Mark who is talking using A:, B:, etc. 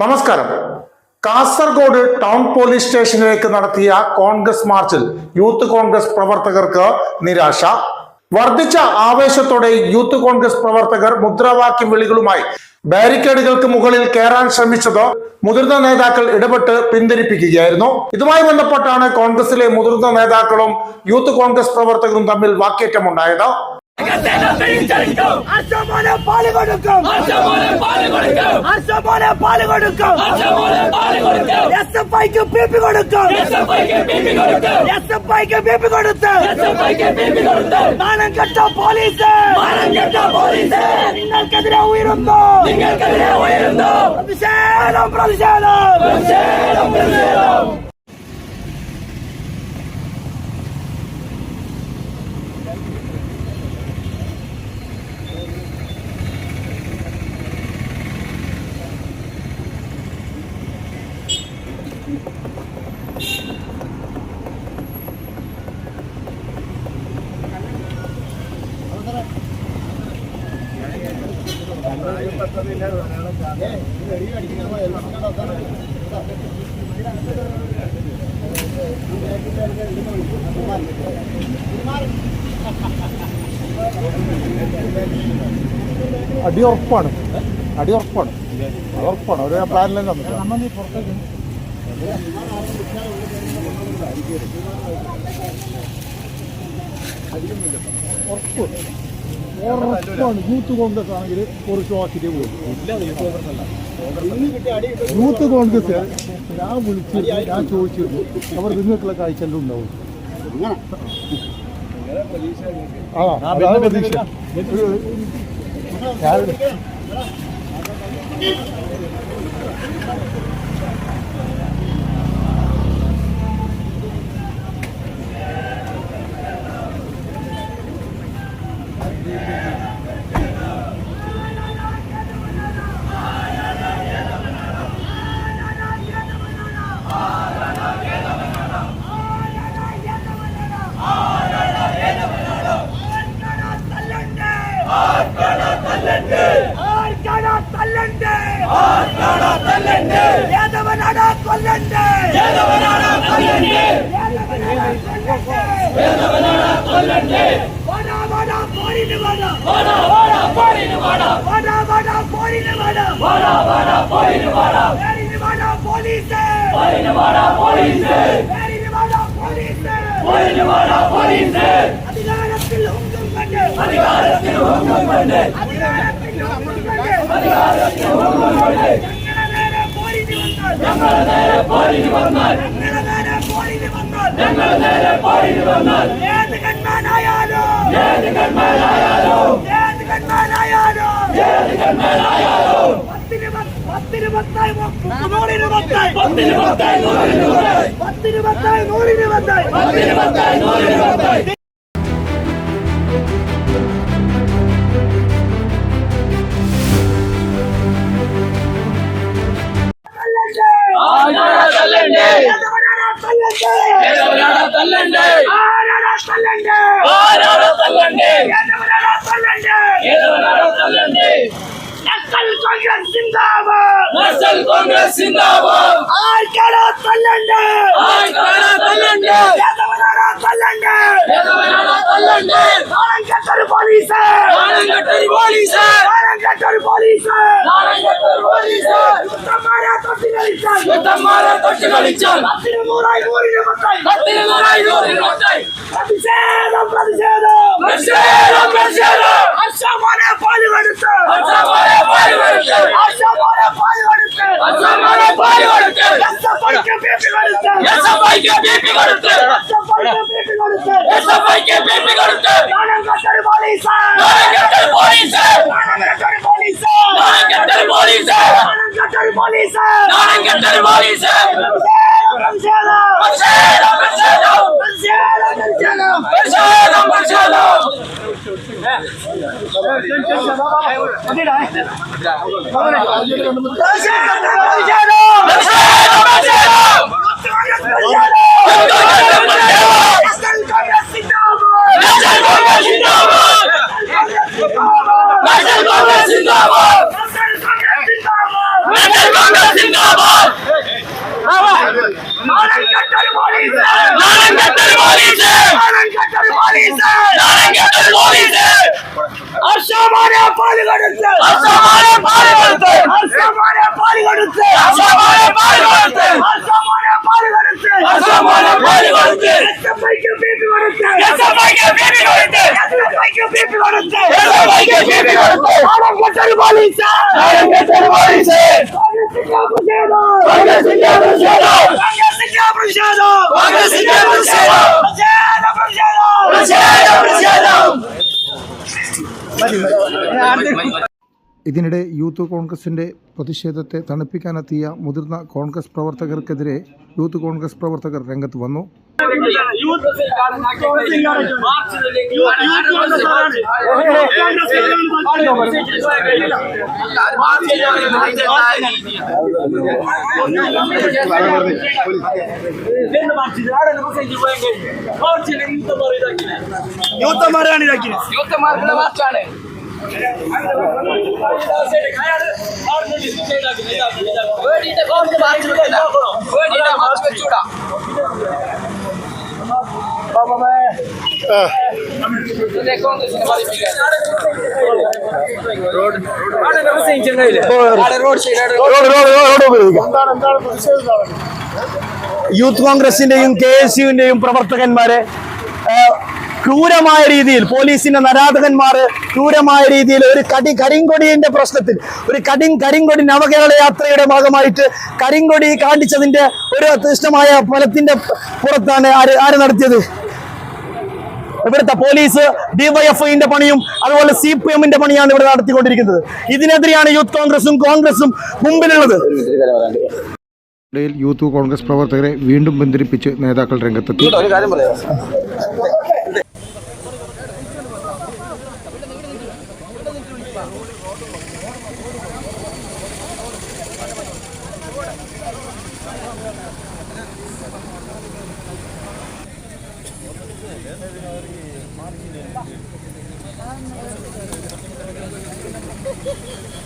A: നമസ്കാരം. Kasaragod town police സ്റ്റേഷനിലേക്ക് നടത്തിയ കോൺഗ്രസ് മാർച്ചിൽ യൂത്ത് കോൺഗ്രസ് പ്രവർത്തകർക്ക് നിരാശ. വർദ്ധിച്ച ആവേശത്തോടെ യൂത്ത് കോൺഗ്രസ് പ്രവർത്തകർ മുദ്രാവാക്യം വിളികളുമായി ബാരിക്കേഡുകൾക്ക് മുകളിൽ കയറാൻ ശ്രമിച്ചത് മുതിർന്ന നേതാക്കൾ ഇടപെട്ട് പിന്തിരിപ്പിക്കുകയായിരുന്നു. ഇതുമായി ബന്ധപ്പെട്ടാണ് കോൺഗ്രസിലെ മുതിർന്ന നേതാക്കളും യൂത്ത് കോൺഗ്രസ് പ്രവർത്തകരും തമ്മിൽ വാക്കേറ്റമുണ്ടായത്.
B: കൊടുക്കും.
C: അച്ഛമോനെ
B: പാൽ പാൽ കൊടുക്കും.
C: അച്ഛമോനെ പാൽ കൊടുക്കും.
B: എസ് എഫ് ഐക്ക് പി പി കൊടുക്കും.
C: എസ് എഫ് ഐക്ക് പി പി കൊടുക്കും.
B: എസ് എഫ് ഐക്ക് പി പി കൊടുത്ത്.
C: എസ് എഫ് ഐക്ക് പി പി കൊടുക്കും
B: നാണം കെട്ട പോലീസ്.
C: മാനം കെട്ട പോലീസ്.
B: നിങ്ങൾക്കെതിരെ ഉയരുന്നു.
C: നിങ്ങൾക്കെതിരെ ഉയരുന്നു.
B: പ്രതിഷേധം പ്രതിഷേധം.
C: പ്രതിഷേധം പ്രതിഷേധം.
D: അടി ഉറപ്പാണ് അടി ഉറപ്പാണ് ഉറപ്പാണ് ഒരു പ്ലാനിൽ തന്നെ നമുക്ക് ഉറപ്പ്. ഉറപ്പാണ് യൂത്ത് കോൺഗ്രസ് ആണെങ്കിൽ കുറച്ച് വാക്കിട്ടേ പോകും യൂത്ത് കോൺഗ്രസ് ഞാൻ വിളിച്ച് ഞാൻ ചോദിച്ചിരുന്നു. അവർ നിങ്ങൾക്കുള്ള കാഴ്ച ഉണ്ടാവും? ആ അതാണ് പ്രതീക്ഷ. ഞാൻ
B: பல்லண்டு
C: வேதவனாடா பல்லண்டு வேதவனாடா பல்லண்டு
B: வாடா வாடா போரினு வாடா.
C: வாடா வாடா போரினு வாடா.
B: வாடா வாடா போரினு வாடா
C: வாடா வாடா போரினு வாடா
B: வேரினு வாடா போலீஸே.
C: போரினு வாடா போலீஸே.
B: வேரினு வாடா போலீஸே
C: போரினு வாடா போலீஸே
B: அதிகாரத்தில் உங்கும் கண்டு
C: அதிகாரத்தில் உங்கும் கண்டு.
B: அதிகாரத்தில் உங்கும் கண்டு.
C: அதிகாரத்தில் உங்கும் கண்டு.
B: ഞങ്ങളുടെ നേരെ പോരിന് വന്നാൽ
C: ഞങ്ങൾ നേരെ പോരിന് വന്നാൽ
B: ഏത് കൺമാനായാലോ
C: ഏത് കന്മാരായാലോ
B: ഏത് കൺമാനായാലോ
C: ഏത് കന്മാരായാലോ
B: പത്തിന് പത്ത് പത്തിന് പത്തായി നൂറിന് പത്തായി
C: പത്തിന് പത്തായി നൂറിന് പത്തായി
B: പത്തിന് പത്തായി നൂറിന് പത്തായി
C: പത്തിന് പത്തായി നൂറിന് പത്തായി
B: కాంగ్రెస్
C: జిందాబాద్ ఆర్కడా
B: తల్లండి ఆర్కడా
C: తల్లండి యాదవనారా
B: తల్లండి యాదవనారా
C: తల్లండి నారం
B: కట్టరు పోలీస్ నారం
C: కట్టరు పోలీస్ నారం
B: కట్టరు పోలీస్
C: నారం కట్టరు
B: పోలీస్ ఉత్తమారా
C: I'm gonna
B: get the police!
C: നാണം കെട്ടൊരു പോലീസ്
B: പ്രതിഷേധം പ്രതിഷേധം
C: പ്രതിഷേധം പ്രതിഷേധം
B: പ്രതിഷേധം പ്രതിഷേധം
C: പ്രതിഷേധം പ്രതിഷേധം
B: പ്രതിഷേധം പ്രതിഷേധം
C: പ്രതിഷേധം
B: ജിന്ദാബാദ്
C: നക്സൽ കോൺഗ്രസ് ജിന്ദാബാദ്
B: അസമാനെ പാൽ കൊടുത്ത്
C: അസമാനെ പാൽ കൊടുത്ത്
B: അസമാനെ പാൽ കൊടുത്ത്
C: അസമാനെ പാൽ കൊടുത്ത്
B: അസമാനെ പാൽ കൊടുത്ത്
C: അസമാനെ പാൽ കൊടുത്ത്
B: എസ്എഫ്ഐക്ക് ബീപി കൊടുത്ത്
C: എസ്എഫ്ഐക്ക് ബീപി കൊടുത്ത്
B: എസ്എഫ്ഐക്ക് ബീപി കൊടുത്ത്
C: എസ്എഫ്ഐക്ക് ബീപി കൊടുത്ത്
B: നാടൻ കെട്ടൽ പോലീസ്
C: നാടൻ കെട്ടൽ പോലീസ്
B: കോൺഗ്രസിന്റെ പ്രതിഷേധം
C: കോൺഗ്രസിന്റെ പ്രതിഷേധം
B: കോൺഗ്രസിന്റെ പ്രതിഷേധം
C: കോൺഗ്രസിന്റെ പ്രതിഷേധം
B: പ്രതിഷേധ പ്രതിഷേധം
C: പ്രതിഷേധം
D: ഇതിനിടെ യൂത്ത് കോൺഗ്രസിന്റെ പ്രതിഷേധത്തെ തണുപ്പിക്കാനെത്തിയ മുതിർന്ന കോൺഗ്രസ് പ്രവർത്തകർക്കെതിരെ യൂത്ത് കോൺഗ്രസ് പ്രവർത്തകർ രംഗത്ത് വന്നു.
B: യൂത്തന്മാരാണ് ഇതാക്കിയത്
C: യൂത്തമാർക്കുള്ള മാർച്ചാണ്.
E: യൂത്ത് കോൺഗ്രസിന്റെയും കെ എസ് യുവിന്റെയും പ്രവർത്തകന്മാരെ ക്രൂരമായ രീതിയിൽ പോലീസിന്റെ നരാധകന്മാര് ക്രൂരമായ രീതിയിൽ ഒരു കടി കരിങ്കൊടിയുടെ പ്രശ്നത്തിൽ ഒരു കടി കരിങ്കൊടി നവകേരള യാത്രയുടെ ഭാഗമായിട്ട് കരിങ്കൊടി കാണിച്ചതിന്റെ ഒരു അത്യഷ്ടമായ ഫലത്തിന്റെ പുറത്താണ് ആര് ആര് നടത്തിയത്? ഇവിടുത്തെ പോലീസ് ഡിവൈഎഫ്ഐന്റെ പണിയും അതുപോലെ സി പി എമ്മിന്റെ പണിയാണ് ഇവിടെ നടത്തിക്കൊണ്ടിരിക്കുന്നത്. ഇതിനെതിരെയാണ് യൂത്ത് കോൺഗ്രസും കോൺഗ്രസും മുമ്പിലുള്ളത്.
D: യൂത്ത് കോൺഗ്രസ് പ്രവർത്തകരെ വീണ്ടും ബന്ധിപ്പിച്ച് നേതാക്കൾ രംഗത്തെത്തി.